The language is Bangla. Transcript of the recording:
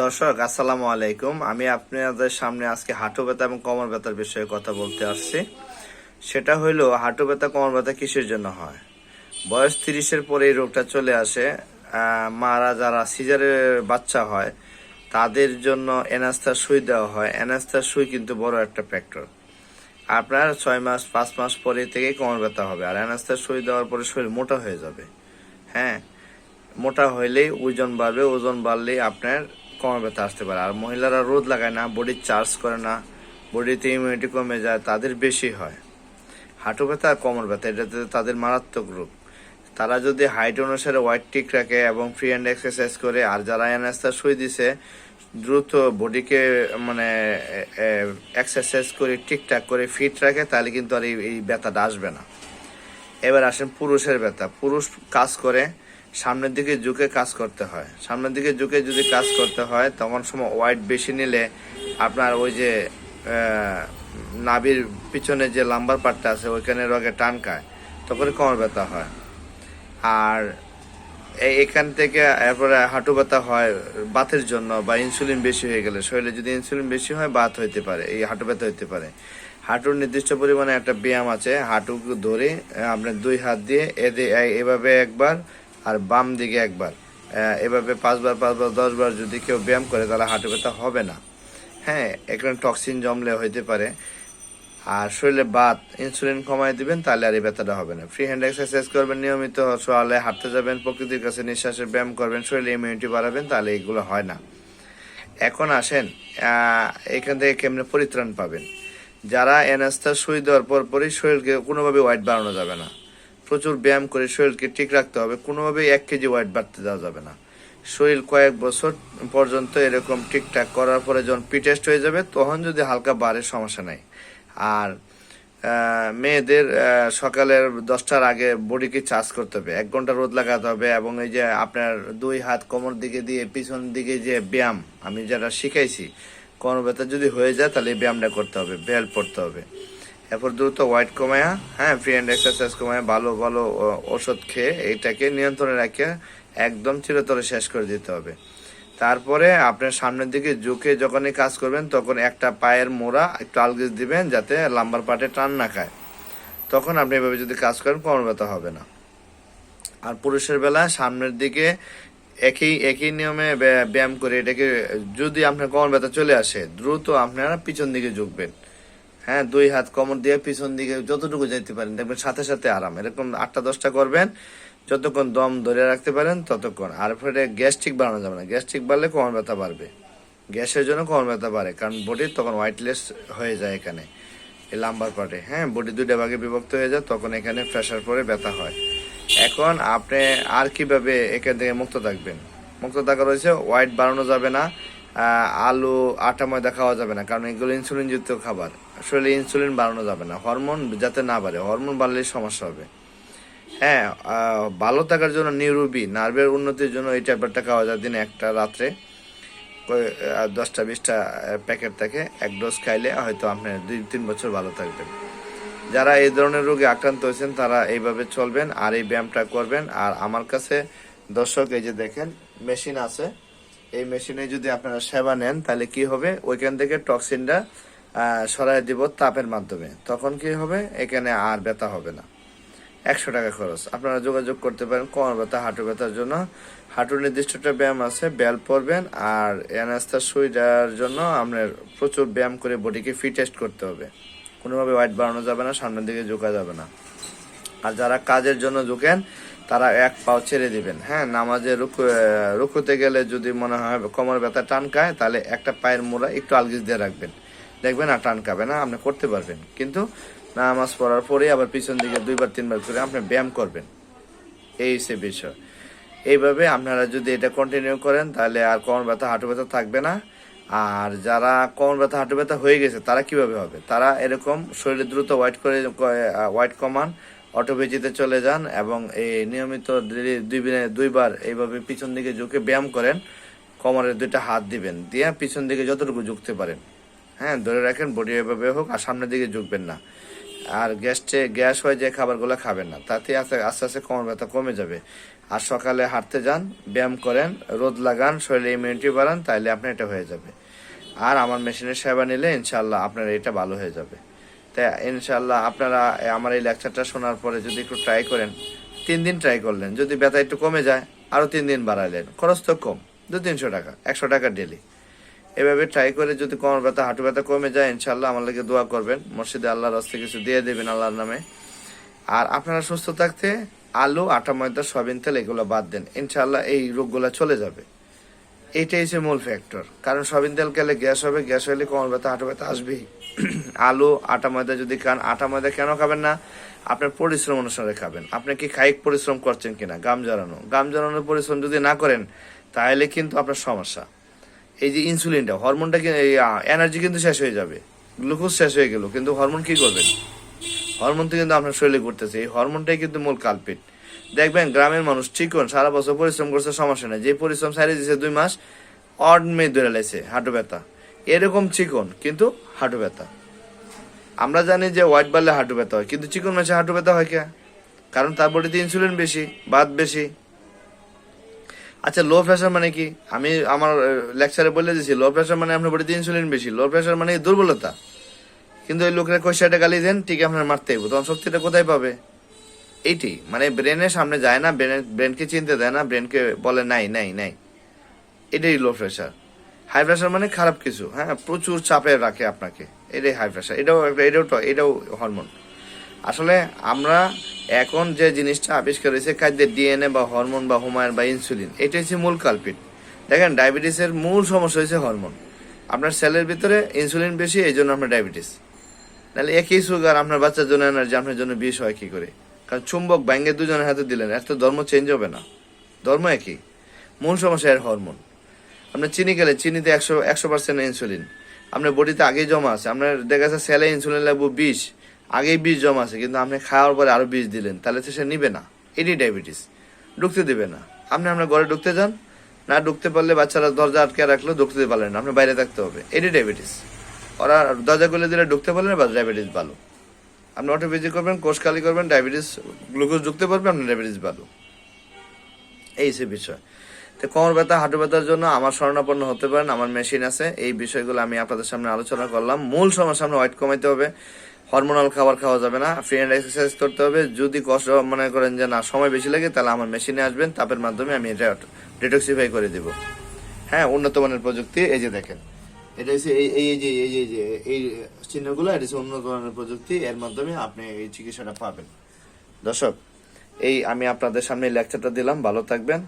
দর্শক, আসসালামু আলাইকুম। আমি আপনাদের সামনে আজকে হাঁটু ব্যথা এবং কোমর ব্যথার বিষয়ে কথা বলতে আসছি। সেটা হইল, হাঁটু ব্যথা, কোমর ব্যথা কিসের জন্য হয়? বয়স তিরিশের পরে এই রোগটা চলে আসে। মারা যারা সিজারের বাচ্চা হয়, তাদের জন্য এনাস্তার সুই দেওয়া হয়। এনাস্তার সুই কিন্তু বড় একটা ফ্যাক্টর আপনার ছয় মাস, পাঁচ মাস পরে থেকে কোমর ব্যথা হবে। আর এনাস্তার সুই দেওয়ার পরে শরীর মোটা হয়ে যাবে। হ্যাঁ মোটা হইলেই ওজন বাড়বে। ওজন বাড়লেই আপনার কোমর ব্যথা আসতে পারে। আর মহিলারা রোদ লাগায় না বডি চার্জ করে না বডিতে ইমিউনিটি কমে যায়, তাদের বেশি হয়। হাঁটু ব্যথা আর কোমর ব্যথা এটাতে তাদের মারাত্মক রোগ। তারা যদি হাইট অনুসারে ওয়াইট ঠিক রাখে এবং ফ্রি হ্যান্ড এক্সারসাইজ করে, আর যারা এনাস্তা শুই দিছে, দ্রুত বডিকে মানে এক্সারসাইজ করে, ঠিকঠাক করে ফিট রাখে, তাহলে কিন্তু আর এই ব্যথাটা আসবে না। এবার আসেন পুরুষের ব্যথা। পুরুষ কাজ করে সামনের দিকে ঝুঁকে কাজ করতে হয়। সামনের দিকে ঝুঁকে যদি কাজ করতে হয়, তখন সময় ওয়াইট বেশি নিলে আপনার ওই যে নাভির পিছনে যে লাম্বার পাটটা আছে, ওইখানে রগে টান খায়, তখন কোমর ব্যথা হয়। আর এখান থেকে এরপরে হাঁটু ব্যথা হয় বাতের জন্য বা ইনসুলিন বেশি হয়ে গেলে। শরীরে যদি ইনসুলিন বেশি হয়, বাত হইতে পারে, এই হাঁটু ব্যথা হইতে পারে। হাঁটুর নির্দিষ্ট পরিমাণে একটা ব্যায়াম আছে, হাঁটু ধরে আপনার দুই হাত দিয়ে এদে এভাবে একবার আর বাম দিকে একবার। এভাবে পাঁচবার পাঁচবার, দশবার যদি কেউ ব্যায়াম করে, তাহলে হাঁটু ব্যথা হবে না। হ্যাঁ এখানে টক্সিন জমলে হইতে পারে। আর শরীরে বাত ইনসুলিন কমায় দিবেন, তাহলে আর এই ব্যথাটা হবে না। ফ্রি হ্যান্ড এক্সারসাইজ করবেন, নিয়মিত সকালে হাঁটতে যাবেন, প্রকৃতির কাছে নিঃশ্বাসের ব্যায়াম করবেন, শরীরে ইমিউনিটি বাড়াবেন, তাহলে এগুলো হয় না। এখন আসেন এখান থেকে কেমনে পরিত্রাণ পাবেন? যারা এনাস্তা সুই দেওয়ার পর পরই শরীরকে কোনোভাবে ওয়াইট বাড়ানো যাবে না। প্রচুর ব্যায়াম করে শরীরকে ঠিক রাখতে হবে। কোনোভাবেই এক কেজি ওয়াইট বাড়তে দেওয়া যাবে না। শরীর কয়েক বছর পর্যন্ত এরকম ঠিকঠাক করার পরে যখন পিটেস্ট হয়ে যাবে, তখন যদি হালকা বাড়ে, সমস্যা নাই। আর মেয়েদের সকালের দশটার আগে বডিকে চার্জ করতে হবে। এক ঘণ্টা রোদ লাগাতে হবে এবং এই যে আপনার দুই হাত কোমর দিকে দিয়ে পিছন দিকে যে ব্যায়াম, আমি যেটা শিখাইছি, কোমর ব্যথা যদি হয়ে যায়, তাহলে এই ব্যায়ামটা করতে হবে বেল পড়তে হবে। এরপর দ্রুত হোয়াইট কমায়া হ্যাঁ ফ্রি হ্যান্ড এক্সারসাইজ কমায়া, ভালো ভালো ওষুধ খেয়ে এইটাকে নিয়ন্ত্রণে রাখে একদম চিরতরে শেষ করে দিতে হবে। তারপরে আপনার সামনের দিকে ঝুঁকে যখনই কাজ করবেন, তখন একটা পায়ের মোড়া, একটু আলগিজ দিবেন যাতে লাম্বার পাটে টান না খায়। তখন আপনি এভাবে যদি কাজ করেন কোমর ব্যথা হবে না। আর পুরুষের বেলা সামনের দিকে একই একই নিয়মে ব্যায়া- ব্যায়াম করে এটাকে যদি আপনার কোমর ব্যথা চলে আসে, দ্রুত আপনারা পিছন দিকে ঝুঁকবেন। হ্যাঁ দুই হাত কোমর দিয়ে পিছন দিকে যতটুকু যেতে পারেন, দেখবেন সাথে সাথে আরাম। এরকম আটটা দশটা করবেন, যতক্ষণ দম ধরে রাখতে পারেন, ততক্ষণ। আর ফলে গ্যাস্ট্রিক বাড়ানো যাবে না। গ্যাস্ট্রিক বাড়লে কোমর ব্যথা বাড়বে। গ্যাসের জন্য কোমর ব্যথা বাড়ে, কারণ বডি তখন হোয়াইটলেস হয়ে যায় এখানে, এই লাম্বার পার্টে হ্যাঁ বডি দুইটা ভাগে বিভক্ত হয়ে যায়, তখন এখানে প্রেশার পরে ব্যথা হয়। এখন আপনি আর কীভাবে এখান থেকে মুক্ত থাকবেন? মুক্ত থাকা রয়েছে হোয়াইট বাড়ানো যাবে না। আলু, আটা ময়দা খাওয়া যাবে না, কারণ এগুলো ইনসুলিন যুক্ত খাবার। আসলে ইনসুলিন বাড়ানো যাবে না। হরমোন যাতে না বাড়ে হরমোন বাড়লেই সমস্যা হবে। হ্যাঁ ভালো থাকার জন্য নিউরোবি নার্ভের উন্নতির জন্য এই ট্যাবলেটটা খাওয়া যায় দিনে একটা রাত্রে। দশটা, বিশটা প্যাকেট থাকে এক ডোজ খাইলে হয়তো আপনার দুই, তিন বছর ভালো থাকবেন। যারা এই ধরনের রোগে আক্রান্ত হয়েছেন, তারা এইভাবে চলবেন আর এই ব্যায়ামটা করবেন। আর আমার কাছে দর্শক, এই যে দেখেন মেশিন আছে। এই মেশিনে যদি আপনারা সেবা নেন, তাহলে কি হবে? ওইখান থেকে টক্সিনটা সরাই দিব তাপের মাধ্যমে। তখন কি হবে? এখানে আর ব্যথা হবে না। একশো টাকা খরচ। আপনারা যোগাযোগ করতে পারেন কোমর ব্যথা, হাঁটু ব্যথার জন্য। হাঁটুর নির্দিষ্ট একটা ব্যায়াম আছে ব্যাল পরবেন আর এনাস্তার সুইটার জন্য আপনার প্রচুর ব্যায়াম করে বডিকে ফিটেস্ট করতে হবে। কোনোভাবে ওয়াইট বাড়ানো যাবে না, সামনের দিকে ঝুঁকা যাবে না। আর যারা কাজের জন্য ঝুঁকেন তারা এক পাও ছেড়ে দিবেন। হ্যাঁ নামাজে রুকু রুকুতে গেলে যদি মনে হয় কোমর ব্যথা টান খায়, তাহলে একটা পায়ের মোড়া একটু আলগিজ দিয়ে রাখবেন। দেখবেন আর টান খাবে না, আপনি করতে পারবেন। কিন্তু নামাজ পড়ার পরে আবার পিছন দিকে দুইবার, তিনবার করে আপনি ব্যায়াম করবেন। এই সে বিষয়। এইভাবে আপনারা যদি এটা কন্টিনিউ করেন, তাহলে আর কোমর ব্যথা, হাঁটু ব্যথা থাকবে না। আর যারা কোমর ব্যথা, হাঁটু ব্যথা হয়ে গেছে, তারা কীভাবে হবে? তারা এরকম শরীরে দ্রুত হোয়াইট করে হোয়াইট কমান অটোপেজিতে চলে যান এবং এই নিয়মিত দুই দুইবার এইভাবে পিছন দিকে ঝুঁকে ব্যায়াম করেন কোমরের দুইটা হাত দিবেন, দিয়ে পিছন দিকে যতটুকু ঝুঁকতে পারেন। হ্যাঁ ধরে রাখেন, বডি এভাবে হোক আর সামনের দিকে ঝুঁকবেন না। আর গ্যাসটে গ্যাস হয়ে যে খাবারগুলো খাবেন না, তাতে আস্তে আস্তে আস্তে কোমর ব্যথা কমে যাবে। আর সকালে হাঁটতে যান, ব্যায়াম করেন, রোদ লাগান, শরীরে ইমিউনিটি বাড়ান, তাইলে আপনার এটা হয়ে যাবে। আর আমার মেশিনের সেবা নিলে ইনশাল্লাহ আপনার এটা ভালো হয়ে যাবে। ইনশাল্লাহ আপনারা আমার এই লেকচারটা শোনার পরে যদি একটু ট্রাই করেন, তিন দিন ট্রাই করলেন। যদি ব্যথা একটু কমে যায়, আরও তিন দিন বাড়াইলেন। খরচ তো কম, দু তিনশো টাকা, একশো টাকা ডেলি এভাবে ট্রাই করে যদি কোমর ব্যথা, হাঁটু ব্যথা কমে যায় ইনশাল্লাহ আমার লাগে দোয়া করবেন। মসজিদে আল্লাহর রাস্তায় কিছু দিয়ে দেবেন আল্লাহর নামে। আর আপনারা সুস্থ থাকতে, আলু, আটা, ময়দা, সয়াবিন তেল, এগুলো বাদ দেন। ইনশাল্লাহ এই রোগগুলো চলে যাবে। এইটাই হচ্ছে মূল ফ্যাক্টর কারণ সয়াবিন তেল খেলে গ্যাস হবে, গ্যাস হলে কোমর ব্যথা, হাঁটু ব্যথা আসবেই। আলু, আটা ময়দা যদি খান, আটা ময়দা কেন খাবেন না? আপনার পরিশ্রম অনুসারে খাবেন। আপনি কি কায়িক পরিশ্রম করছেন কিনা? গাম জড়ানো গাম জড়ানোর পরিশ্রম যদি না করেন, তাহলে কিন্তু আপনার সমস্যা। এই যে ইনসুলিনটা হরমোনটা এনার্জি কিন্তু শেষ হয়ে যাবে। গ্লুকোজ শেষ হয়ে গেল, কিন্তু হরমোন কি করবেন হরমোন তো কিন্তু আপনার শরীরে ঘুরতেছে। এই হরমোনটাই কিন্তু মূল কালপিট দেখবেন, গ্রামের মানুষ চিকন সারা বছর পরিশ্রম করছে, সমস্যা নেই। যে পরিশ্রম সারিয়ে দিয়েছে দুই মাস, অড মে ধরে লাইছে, হাঁটু ব্যথা। এরকম চিকন কিন্তু হাঁটু ব্যথা। আমরা জানি যে হোয়াইট বাড়লে হাঁটু ব্যথা হয়, কিন্তু চিকন মাছে হাঁটু ব্যথা হয় কে? কারণ তার বডিতে ইনসুলিন বেশি বাদ বেশি। আচ্ছা লো প্রেশার মানে কি? আমি আমার লেকচারে বলে দিয়েছি লো প্রেশার মানে আপনার বডিতে ইনসুলিন বেশি লো প্রেশার মানে দুর্বলতা। কিন্তু ওই লোকেরা কষাটা গালি দেন, ঠিক আপনার মারতে হইব, তখন শক্তিটা কোথায় পাবে? এইটি মানে ব্রেনের সামনে যায় না, ব্রেনের, ব্রেনকে চিনতে দেয় না, ব্রেনকে বলে নাই নাই নাই। এটাই লো প্রেশার হাই প্রেশার মানে খারাপ কিছু হ্যাঁ? প্রচুর চাপে রাখে আপনাকে। এটাই হাই প্রেশার এটাও একটা- এটাও তো- এটাও হরমোন আসলে আমরা এখন যে জিনিসটা আবিষ্কার হয়েছে, খাদ্যের ডিএনএ বা হরমোন বা হুমায়ুন বা ইনসুলিন এটা হচ্ছে মূল কালপিট দেখেন ডায়াবেটিসের মূল সমস্যা হয়েছে হরমোন আপনার সেলের ভিতরে ইনসুলিন বেশি, এই জন্য আপনার ডায়াবেটিস নাহলে একই সুগার আপনার বাচ্চার জন্য এনার্জি আপনার জন্য বিষ হয় কী করে? কারণ চুম্বক ব্যাঙ্গে দুজনের হাতে দিলেন এত ধর্ম চেঞ্জ হবে না। ধর্ম একই। মূল সমস্যা এর হরমোন আপনার চিনি খেলে চিনিতে একশো একশো পার্সেন্ট ইনসুলিন আপনার বডিতে আগেই জমা আছে। আপনার দেখা যাচ্ছে সেলে ইনসুলিন লাগবে বিষ আগেই বিষ জমা আছে, কিন্তু আপনি খাওয়ার পরে আরও বিষ দিলেন, তাহলে সে নিবে না। এটি ডায়াবেটিস ঢুকতে দেবে না। আপনি আপনার ঘরে ঢুকতে যান, না ঢুকতে পারলে বাচ্চারা দরজা আটকে রাখল, ঢুকতে পারলেন না। আপনি বাইরে থাকতে হবে। এটি ডায়াবেটিস ওরা দরজা খুলে দিলে ঢুকতে পারলেন বা ডায়াবেটিস ভালো। আপনি অটো বেজি করবেন, কোষ খালি করবেন ডায়াবেটিস গ্লুকোজ ঢুকতে পারবেন আপনার ডায়াবেটিস ভালো। এই সে বিষয়। তো কোমর ব্যথা, হাঁটু ব্যথার জন্য আমার শরণাপন্ন হতে পারেন, আমার মেশিন আছে। এই বিষয়গুলো আমি আপনাদের সামনে আলোচনা করলাম। মূল সমস্যা সামনে ওয়েট কমাইতে হবে। হরমোনাল খাবার খাওয়া যাবে না। ফ্রি হ্যান্ড এক্সারসাইজ করতে হবে। যদি কষ্ট মনে করেন যে, না, সময় বেশি লাগে, তাহলে আমার মেশিনে আসবেন, তাপের মাধ্যমে আমি এটা ডিটক্সিফাই করে দিব। হ্যাঁ উন্নত মানের প্রযুক্তি, এই যে দেখেন। এটা হচ্ছে এই এই যে এই যে, এই চিহ্নগুলো, এটা হচ্ছে উন্নত মানের প্রযুক্তি, এর মাধ্যমে আপনি এই চিকিৎসাটা পাবেন। দর্শক, এই আমি আপনাদের সামনে লেকচারটা দিলাম। ভালো থাকবেন।